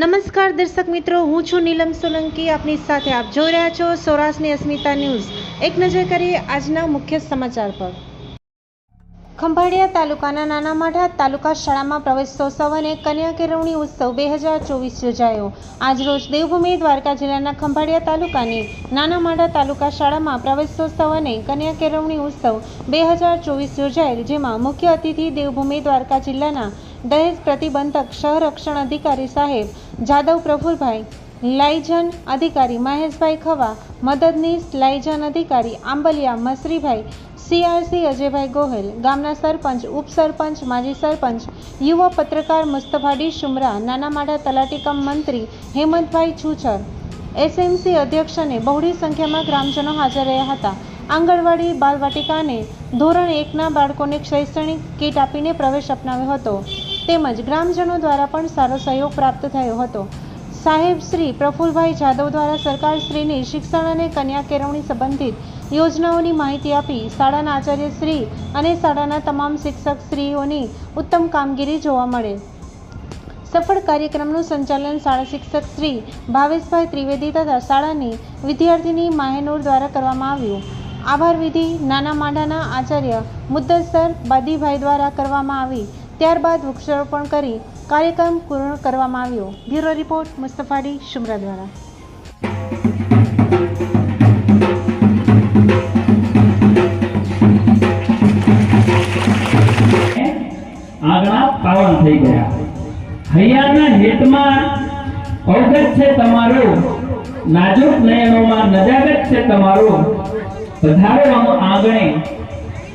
નમસ્કાર દર્શક મિત્રો, હું છું નીલમ સોલંકી. આપની સાથે આપ જોઈ રહ્યા છો સૌરાષ્ટ્રની અસ્મિતા ન્યૂઝ. એક નજર કરીએ આજના મુખ્ય સમાચાર પર. ખંભાળિયા તાલુકાના નાના માઢા તાલુકા શાળામાં પ્રવેશોત્સવ અને કન્યા કેળવણી ઉત્સવ બે હજાર ચોવીસ યોજાયો. આજરોજ દેવભૂમિ દ્વારકા જિલ્લાના ખંભાળિયા તાલુકાની નાના માઢા તાલુકા શાળામાં પ્રવેશોત્સવ અને કન્યા કેળવણી ઉત્સવ બે હજાર ચોવીસ યોજાયેલ, જેમાં મુખ્ય અતિથિ દેવભૂમિ દ્વારકા જિલ્લાના દહેજ પ્રતિબંધક, સંરક્ષણ અધિકારી સાહેબ જાદવ પ્રફુલભાઈ લાઇજન અધિકારી મહેશભાઈ ખવા, મદદનીશ લાઇજન અધિકારી આંબલિયા મસરીભાઈ, સીઆરસી અજયભાઈ ગોહેલ, ગામના સરપંચ, ઉપસરપંચ, માજી સરપંચ, યુવા પત્રકાર મુસ્તફાડી શુમરા નાના માઢા તલાટીકમ મંત્રી હેમંતભાઈ છૂછર, એસએમસી અધ્યક્ષને બહોળી સંખ્યામાં ગ્રામજનો હાજર રહ્યા હતા. આંગણવાડી, બાલવાટિકાને ધોરણ એકના બાળકોને શૈક્ષણિક કીટ આપીને પ્રવેશ અપનાવ્યો હતો. તેમજ ગ્રામજનો દ્વારા પણ સારો સહયોગ પ્રાપ્ત થયો હતો. સાહેબ શ્રી પ્રફુલભાઈ જાદવ દ્વારા સરકાર શ્રીની શિક્ષણ અને કન્યા કેળવણી સંબંધિત યોજનાઓની માહિતી આપી શાળાના આચાર્ય શ્રી અને શાળાના તમામ શિક્ષક શ્રીઓની ઉત્તમ કામગીરી જોવા મળે. સફળ કાર્યક્રમનું સંચાલન શાળા શિક્ષક શ્રી ભાવેશભાઈ ત્રિવેદી તથા શાળાની વિદ્યાર્થીની માહેનૂર દ્વારા કરવામાં આવ્યું. આભાર વિધિ નાના માંડાના આચાર્ય મુદ્દસર બાદીભાઈ દ્વારા કરવામાં આવી. ત્યારબાદ વૃક્ષારોપણ કરી કાર્યક્રમ પૂર્ણ કરવામાં આવ્યો. બ્યુરો રિપોર્ટ, મુસ્તફાડી, શુમરા દ્વારા. આંગણા પાવન થઈ ગયા. હૈયાના હેતમાં અવગત છે તમારું, નાજુક નયનોમાં નજાગત છે તમારું. પધારો આમ આંગણે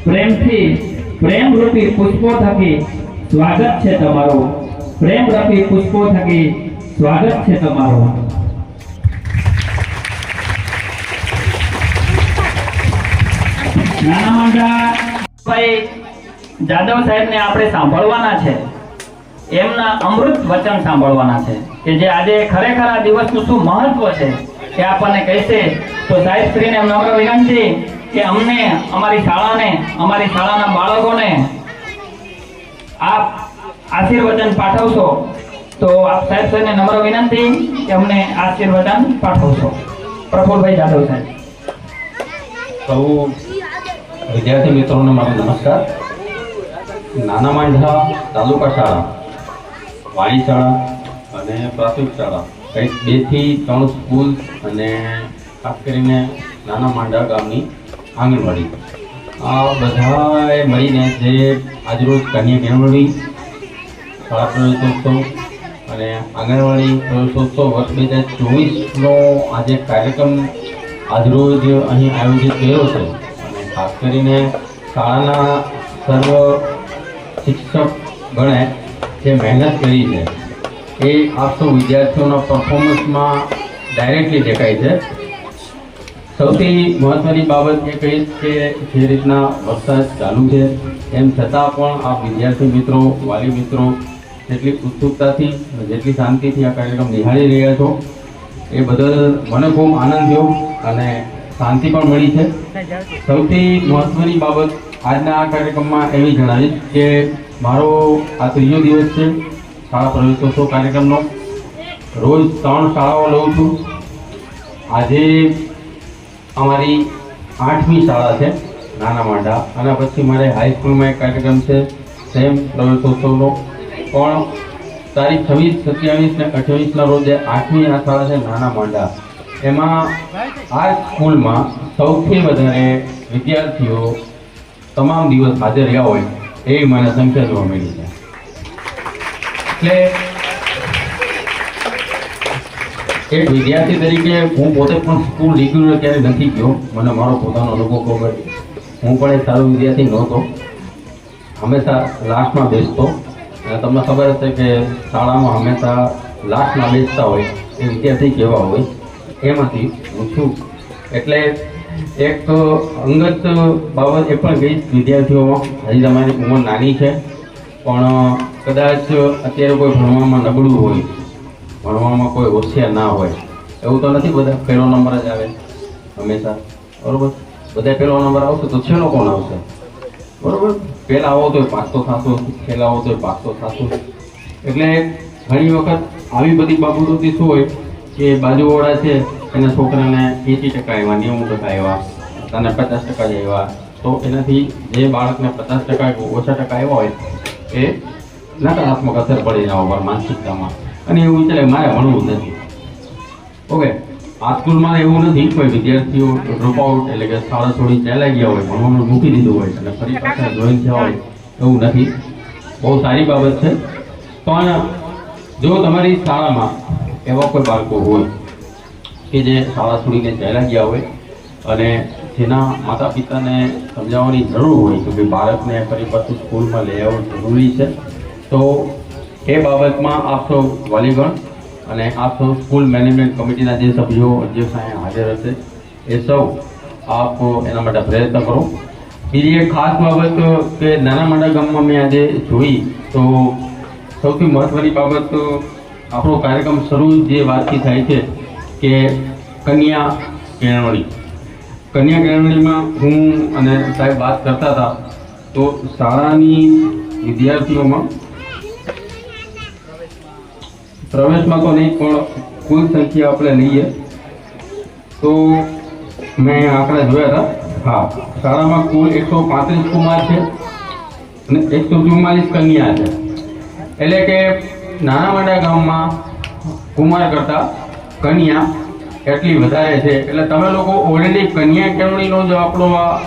પ્રેમથી પ્રેમ રૂપી પુષ્પો થકી સ્વાગત છે તમારું. પ્રેમ રૂપી પુષ્પો થકી સ્વાગત છે તમારું. નાના મંડા ભાઈ જાદવ સાહેબને આપણે સાંભળવાના છે. એમના અમૃત વચન સાંભળવાના છે કે જે આજે ખરેખર આ દિવસનું શું મહત્વ છે એ આપણને કહેશે. તો સાહેબ શ્રીને નમ્ર વિનંતી કે અમને, અમારી શાળાને, અમારી શાળાના બાળકોને આપ આશીર્વચન પાઠવશો, તો આપ સાહેબ શ્રીને નમ્ર વિનંતી કે અમને આશીર્વચન પાઠવશો. પ્રફુલભાઈ જાદવ સાહેબ. સૌ વિદ્યાર્થી મિત્રોને મારો નમસ્કાર. નાના માંઢા તાલુકા શાળા વાણી શાળા અને પ્રાથમિક શાળા, કંઈક બેથી ત્રણ સ્કૂલ અને ખાસ કરીને નાના માંડા ગામની આંગણવાડી. આ બધાએ મળીને જે આજરોજ કન્યા કેળવણી, શાળા પ્રવેશોત્સવ અને આંગણવાડી પ્રવેશોત્સવ વર્ષ બે હજાર ચોવીસનો આજે કાર્યક્રમ આજરોજ અહીં આયોજિત કર્યો છે. અને ખાસ કરીને શાળાના સર્વ શિક્ષક ગણે જે મહેનત કરી છે, એ આપ વિદ્યાર્થીઓના પરફોર્મન્સમાં ડાયરેક્ટલી દેખાય છે. સૌથી મહત્ત્વની બાબત એ કહીશ કે જે રીતના વરસાદ ચાલુ છે, એમ છતાં પણ આ વિદ્યાર્થી મિત્રો, વાલી મિત્રો, જેટલી ઉત્સુકતાથી જેટલી શાંતિથી આ કાર્યક્રમ નિહાળી રહ્યા છો, એ બદલ મને ખૂબ આનંદ થયો અને શાંતિ પણ મળી છે. સૌથી મહત્ત્વની બાબત આજના આ કાર્યક્રમમાં એવી જણાવીશ કે મારો આ ત્રીજો દિવસ છે શાળા પ્રવેશોત્સવ કાર્યક્રમનો. રોજ ત્રણ શાળાઓ લઉં છું. આજે અમારી આઠમી શાળા છે નાના માંડા અને પછી મારે હાઈસ્કૂલમાં એક કાર્યક્રમ છે સેમ પ્રવેશોત્સવનો. પણ તારીખ છવ્વીસ, સત્યાવીસ ને અઠ્યાવીસના રોજ આઠમી આ શાળા છે નાના માંડા એમાં આ સ્કૂલમાં સૌથી વધારે વિદ્યાર્થીઓ તમામ દિવસ હાજર રહ્યા હોય, એવી મને સંખ્યા જોવા મળી છે. એટલે એક વિદ્યાર્થી તરીકે હું પોતે પણ સ્કૂલ રેગ્યુલર ક્યારે નથી ગયો. મને મારો પોતાનો અનુભવ ખબર. હું પણ એક સારો વિદ્યાર્થી નહોતો. હંમેશા લાસ્ટમાં બેસતો. અને તમને ખબર હશે કે શાળામાં હંમેશા લાસ્ટમાં બેસતા હોય એ વિદ્યાર્થી કેવા હોય. એમાંથી હું છું. એટલે એક અંગત બાબત એ પણ કહીશ વિદ્યાર્થીઓમાં. હજી તમારી ઉંમર નાની છે. પણ કદાચ અત્યારે કોઈ ભણવામાં નબળું હોય. ભણવામાં કોઈ હોશિયાર ના હોય. એવું તો નથી, બધા પહેલો નંબર જ આવે. હંમેશા. બરાબર? બધા પહેલો નંબર આવશે તો છેલ્લો કોણ આવશે? બરાબર? પહેલા આવો તો પાસ તો થશો છેલ્લા આવો તો પાસ તો થશો એટલે ઘણી વખત આવી બધી બાબતોથી શું હોય કે બાજુવાળા છે, એના છોકરાને એંસી ટકા આવ્યા નેવું ટકા આવ્યા તને પચાસ ટકા જ આવ્યા તો એનાથી જે બાળકને પચાસ ટકા ઓછા ટકા આવ્યા હોય, એ નકારાત્મક અસર પડી ઉપર માનસિકતામાં. અને એવું વિચારે મારે ભણવું નથી. ઓકે આ સ્કૂલમાં એવું નથી કોઈ વિદ્યાર્થીઓ ડ્રોપ આઉટ એટલે કે શાળા છોડી ચાલ્યા ગયા હોય, ભણવાનું મૂકી દીધું હોય, અને ફરી પાછા જોઈન થયા હોય, એવું નથી. બહુ સારી બાબત છે. પણ જો તમારી શાળામાં એવા કોઈ બાળકો હોય કે જે શાળા છોડીને ચાલ્યા ગયા હોય અને જેના માતા પિતાને સમજાવવાની જરૂર હોય કે ભાઈ બાળકને ફરી પાછું સ્કૂલમાં લઈ આવવું જરૂરી છે, તો એ બાબતમાં આપ સૌ વાલીગણ અને આપ સૌ સ્કૂલ મેનેજમેન્ટ કમિટીના જે સભ્યો અધ્યક્ષ અહીંયા હાજર હશે, એ સૌ આપ એના માટે પ્રયત્ન કરો. બીજી એક ખાસ બાબત કે નાના મોટા ગામમાં મેં આજે જોઈ, તો સૌથી મહત્ત્વની બાબત આપણો કાર્યક્રમ શરૂ જે વાતથી થાય છે કે કન્યા કેળવણી. કન્યા કેળવણીમાં હું અને સાહેબ વાત કરતા હતા, તો શાળાની વિદ્યાર્થીઓમાં પ્રવેશમાં તો નહીં, પણ કુલ સંખ્યા આપણે લઈએ. તો મેં આંકડા જોયા હતા. હા, શાળામાં કુલ એકસો પાંત્રીસ કુમાર છે અને એકસો ચુમ્માલીસ કન્યા છે. એટલે કે નાના મોટા ગામમાં કુમાર કરતાં કન્યા એટલી વધારે છે. એટલે તમે લોકો ઓલરેડી કન્યા કેળવણીનો જો આપણો આ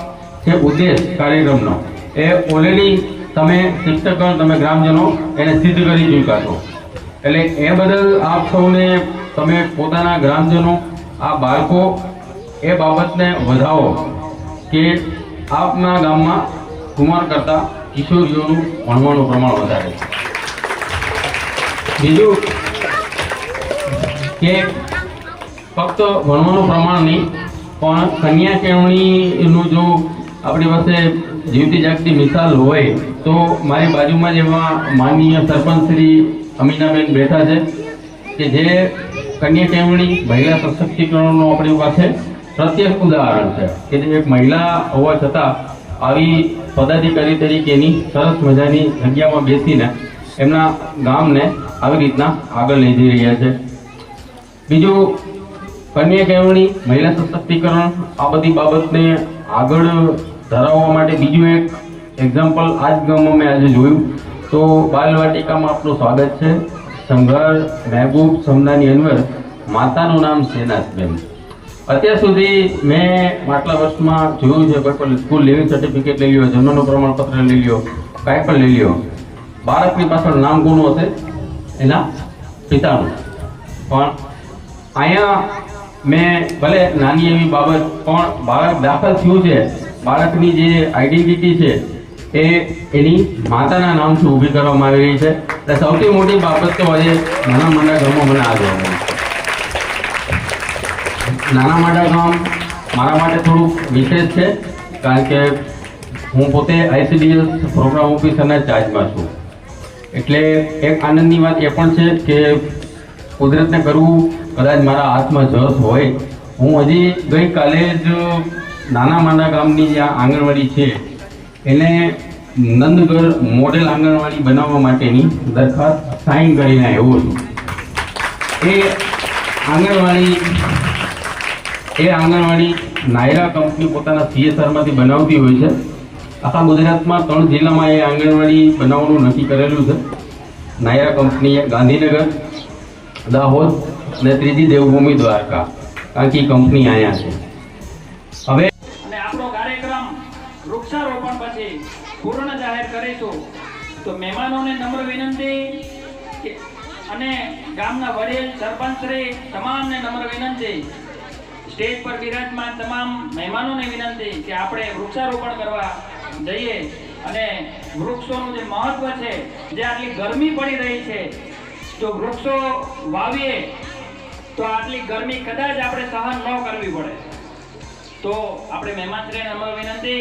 છે ઉદ્દેશ કાર્યક્રમનો. એ ઓલરેડી તમે શિક્ષકગણ, તમે ગ્રામજનો એને સિદ્ધ કરી ચૂક્યા છો. એટલે એ બદલ આપ સૌને, તમે પોતાના ગ્રામજનો, આ બાળકો, એ બાબતને વધાવો કે આપના ગામમાં કુમાર કરતા કિશોરીઓનું ભણવાનું પ્રમાણ વધારે બીજું કે ફક્ત ભણવાનું પ્રમાણ નહીં, પણ કન્યા કેળવણીનું જો આપણી પાસે જીવતી જાગતી મિસાલ હોય, તો મારી બાજુમાં જ એવા માનનીય સરપંચ શ્રી અમીનાબેન બેઠા છે કે જે કન્યા કેળવણી મહિલા સશક્તિકરણનું આપણી પાસે પ્રત્યક્ષ ઉદાહરણ છે કે જે એક મહિલા હોવા છતાં આવી પદાધિકારી તરીકેની સરસ મજાની જગ્યામાં બેસીને એમના ગામને આવી રીતના આગળ લઈ જઈ રહ્યા છે. બીજું, કન્યા કેળવણી મહિલા સશક્તિકરણ આ બધી બાબતને આગળ ધરાવવા માટે બીજું એક એક્ઝામ્પલ આ જ ગામમાં મેં આજે જોયું. તો બાલવાટિકામાં આપનું સ્વાગત છે. સંઘર મહેબૂબ સમનાની અન્વર, માતાનું નામ સેનાથબેન અત્યાર સુધી મેં આટલા વર્ષમાં જોયું છે, કોઈ પણ સ્કૂલ લિવિંગ સર્ટિફિકેટ લઈ લ્યો, જન્મનું પ્રમાણપત્ર લઈ લ્યો, કાંઈ પણ લઈ લ્યો. બાળકની પાછળ નામ કોનું હશે? એના પિતાનું. પણ અહીંયા મેં ભલે નાની એવી બાબત, પણ બાળક દાખલ થયું છે. બાળકની જે આઈડેન્ટિટી છે એ એની માતાના નામથી ઊભી કરવામાં આવી રહી છે. એટલે સૌથી મોટી બાબત તો આજે નાના મોટા ગામમાં મને આ જોવા નાના મોટા ગામ મારા માટે થોડુંક વિશેષ છે, કારણ કે હું પોતે આઈસીડીએસ પ્રોગ્રામ ઓફિસરના ચાર્જમાં છું. એટલે એક આનંદની વાત એ પણ છે કે કુદરતને કરવું કદાચ મારા હાથમાં જસ હોય. હું હજી ગઈકાલે જ નાના માના ગામની જે આંગણવાડી છે, એને નંદગર મોડેલ આંગણવાડી બનાવવા માટેની દરખાસ્ત સાઈન કરીને આવ્યો છું એ આંગણવાડી એ આંગણવાડી નાયરા કંપની પોતાના સીએસઆરમાંથી બનાવતી હોય છે. આખા ગુજરાતમાં ત્રણ જિલ્લામાં એ આંગણવાડી બનાવવાનું નક્કી કરેલું છે. નાયરા કંપનીએ ગાંધીનગર, દાહોદ અને ત્રીજી દેવભૂમિ દ્વારકા. કે કંપની અહીંયા છે. હવે આપણો કાર્યક્રમ વૃક્ષારોપણ પછી પૂર્ણ જાહેર કરીશું તો મહેમાનોને નમ્ર વિનંતી અને ગામના વડીલ સરપંચશ્રી તમામને નમ્ર વિનંતી. સ્ટેજ પર બિરાજમાન તમામ મહેમાનોને વિનંતી કે આપણે વૃક્ષારોપણ કરવા જઈએ અને વૃક્ષોનું જે મહત્વ છે, જે આટલી ગરમી પડી રહી છે, જો વૃક્ષો વાવીએ, તો આટલી ગરમી કદાચ આપણે સહન ન કરવી પડે. તો આપણે મહેમાનશ્રીને નમ્ર વિનંતી